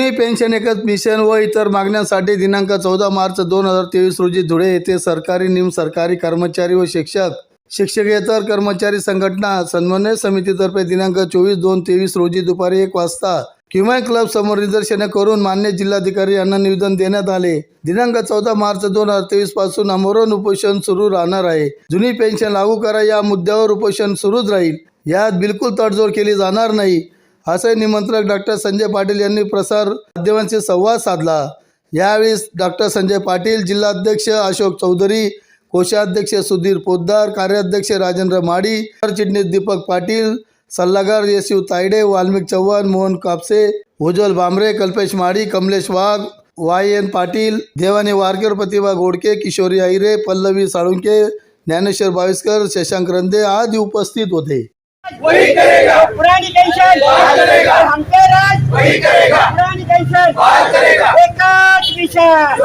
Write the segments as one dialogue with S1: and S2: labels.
S1: जुनी पेन्शन एकच मिशन व इतर मागण्यांसाठी दिनांक चौदा मार्च दोन हजार तेवीस रोजी धुळे येथे सरकारी निम सरकारी कर्मचारी व शिक्षक शिक्षकेतर कर्मचारी संघटना समन्वय समितीतर्फे दिनांक चोवीस दोन तेवीस रोजी दुपारी एक वाजता क्युमाय क्लब समोर निदर्शने करून मान्य जिल्हाधिकारी यांना निवेदन देण्यात आले. दिनांक चौदा मार्च दोन हजार तेवीसपासून अमरण उपोषण सुरू राहणार आहे. जुनी पेन्शन लागू करा या मुद्द्यावर उपोषण सुरूच राहील. यात बिलकुल तडजोड केली जाणार नाही. असे निमंत्रक डॉक्टर संजय पाटील यांनी प्रसार माध्यमांशी संवाद साधला. यावेळी डॉक्टर संजय पाटील जिल्हाध्यक्ष अशोक चौधरी कोषाध्यक्ष सुधीर पोद्दार कार्याध्यक्ष राजेंद्र माडी सरचिटणीस दीपक पाटील सल्लागार येशिव तायडे वाल्मिक चव्हाण मोहन कापसे उज्ज्वल भांबरे कल्पेश माडी कमलेश वाघ वाय एन पाटील देवाने वारकर प्रतिभा गोडके किशोरी आहिरे पल्लवी साळुंके ज्ञानेश्वर बाविस्कर शशांक रंदे आदी उपस्थित होते.
S2: वही करेगा।
S3: पुरानी
S2: बहाल करेगा।
S3: हमके राज।
S2: वही करेगा।
S3: पुरानी
S2: बहाल करेगा।
S3: एकाच मिशन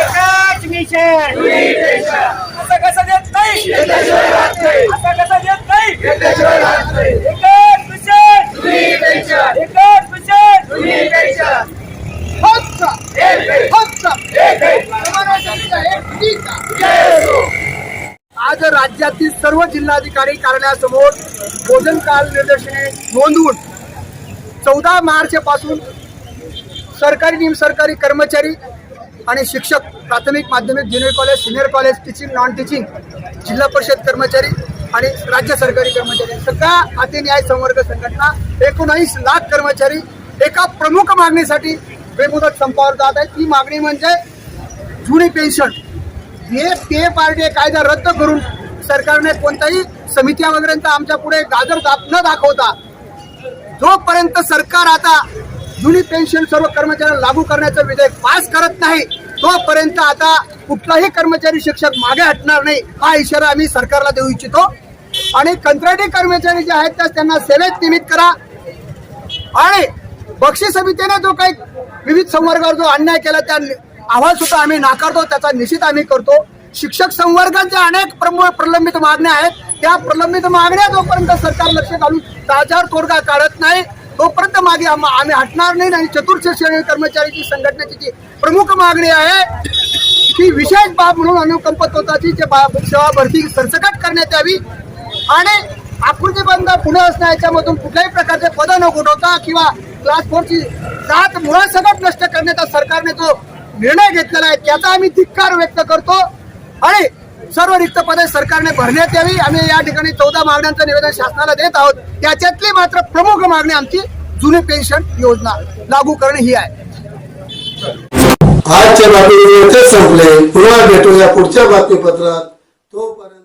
S3: एकाच मिशन असं कसं देत नाही? असं कसं देत नाही? एकाच मिशन एकाच मिशन
S2: पेन्शन
S3: फक्त
S2: एक एक
S4: आज राज्यातील सर्व जिल्हाधिकारी कार्यालयासमोर भोजनकाल निदर्शने नोंदवून चौदा मार्च पासून सरकारी निमसरकारी कर्मचारी आणि शिक्षक प्राथमिक माध्यमिक junior college senior college teaching non teaching Zilla Parishad कर्मचारी आणि राज्य सरकारी कर्मचारी सगळ्या खाते न्याय संवर्ग संघटना एकोणावीस लाख कर्मचारी एका प्रमुख मागणीसाठी बेमुदत संपावर जात आहेत. ती मागणी म्हणजे जुनी पेन्शन. हे पे पार्टी कायदा रद्द करून सरकारने कोणत्याही समित्या वगैरेंचा आमच्या पुढे गाजर दाख न दाखवता जोपर्यंत सरकार आता जुनी पेन्शन सर्व कर्मचाऱ्यांना लागू करण्याचं विधेयक पास करत नाही तोपर्यंत आता कुठलाही कर्मचारी शिक्षक मागे हटणार नाही हा इशारा आम्ही सरकारला देऊ इच्छितो. आणि कंत्राटी कर्मचारी जे आहेत त्या त्यांना सेवेत निमित्त करा. आणि बक्षी समितीने जो काही विविध संवर्गावर जो अन्याय केला त्या अहवाल सुद्धा आम्ही नाकारतो त्याचा निषेध आम्ही करतो. शिक्षक संवर्गाच्या अनेक प्रमुख प्रलंबित मागण्या आहेत. त्या प्रलंबित मागण्या जोपर्यंत सरकार लक्ष घालून ताजार तोडगा काढत नाही तोपर्यंत मागे आम्ही हटणार नाही. आणि चतुर्थ श्रेणी कर्मचाऱ्याची संघटनेची जी प्रमुख मागणी आहे ती विशेष बाब म्हणून अनुकंपत्वताची जे सेवा भरती सरसकट करण्यात यावी. आणि आकृतीबंध पुणे असणं याच्यामधून कुठल्याही प्रकारचे पद न गुणवता किंवा क्लास फोरची जात मुळासकट नष्ट करण्याचा सरकारने जो निर्णय घेतलेला आहे त्याचा आम्ही धिक्कार व्यक्त करतो. आणि सर्व रिक्त पदे सरकारने भरण्यात यावी. आम्ही या ठिकाणी चौदा मागण्यांचं निवेदन शासनाला देत आहोत. त्याच्यातली मात्र प्रमुख मागणी आमची जुनी पेन्शन योजना लागू करणे ही आहे.
S1: आजच्या बातमीचे संपले. पुन्हा भेटूया पुढच्या बातमीपत्रात. तोपर्यंत